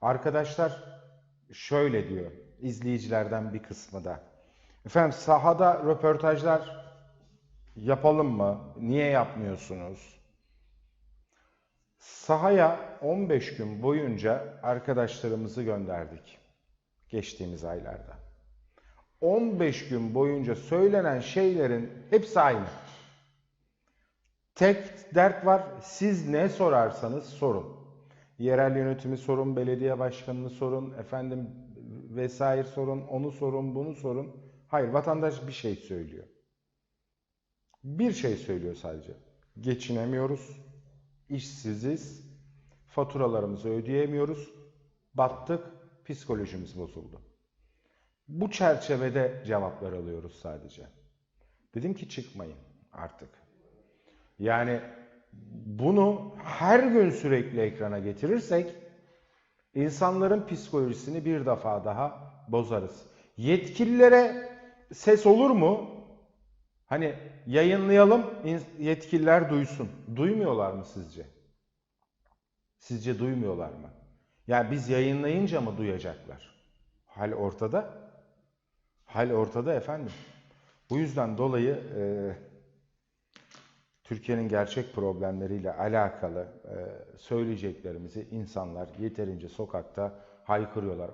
Arkadaşlar şöyle diyor izleyicilerden bir kısmı da. Efendim sahada röportajlar yapalım mı? Niye yapmıyorsunuz? Sahaya 15 gün boyunca arkadaşlarımızı gönderdik geçtiğimiz aylarda. 15 gün boyunca söylenen şeylerin hepsi aynı. Tek dert var, siz ne sorarsanız sorun. Yerel yönetimi sorun, belediye başkanını sorun, efendim vesaire sorun, onu sorun, bunu sorun. Hayır, vatandaş bir şey söylüyor. Bir şey söylüyor sadece. Geçinemiyoruz, işsiziz, faturalarımızı ödeyemiyoruz, battık, psikolojimiz bozuldu. Bu çerçevede cevaplar alıyoruz sadece. Dedim ki çıkmayın artık. Yani bunu her gün sürekli ekrana getirirsek insanların psikolojisini bir defa daha bozarız. Yetkililere ses olur mu? Hani yayınlayalım, yetkililer duysun. Duymuyorlar mı sizce? Sizce duymuyorlar mı? Yani biz yayınlayınca mı duyacaklar? Hal ortada. Hal ortada efendim. Bu yüzden dolayı e, Türkiye'nin gerçek problemleriyle alakalı e, söyleyeceklerimizi insanlar yeterince sokakta haykırıyorlar.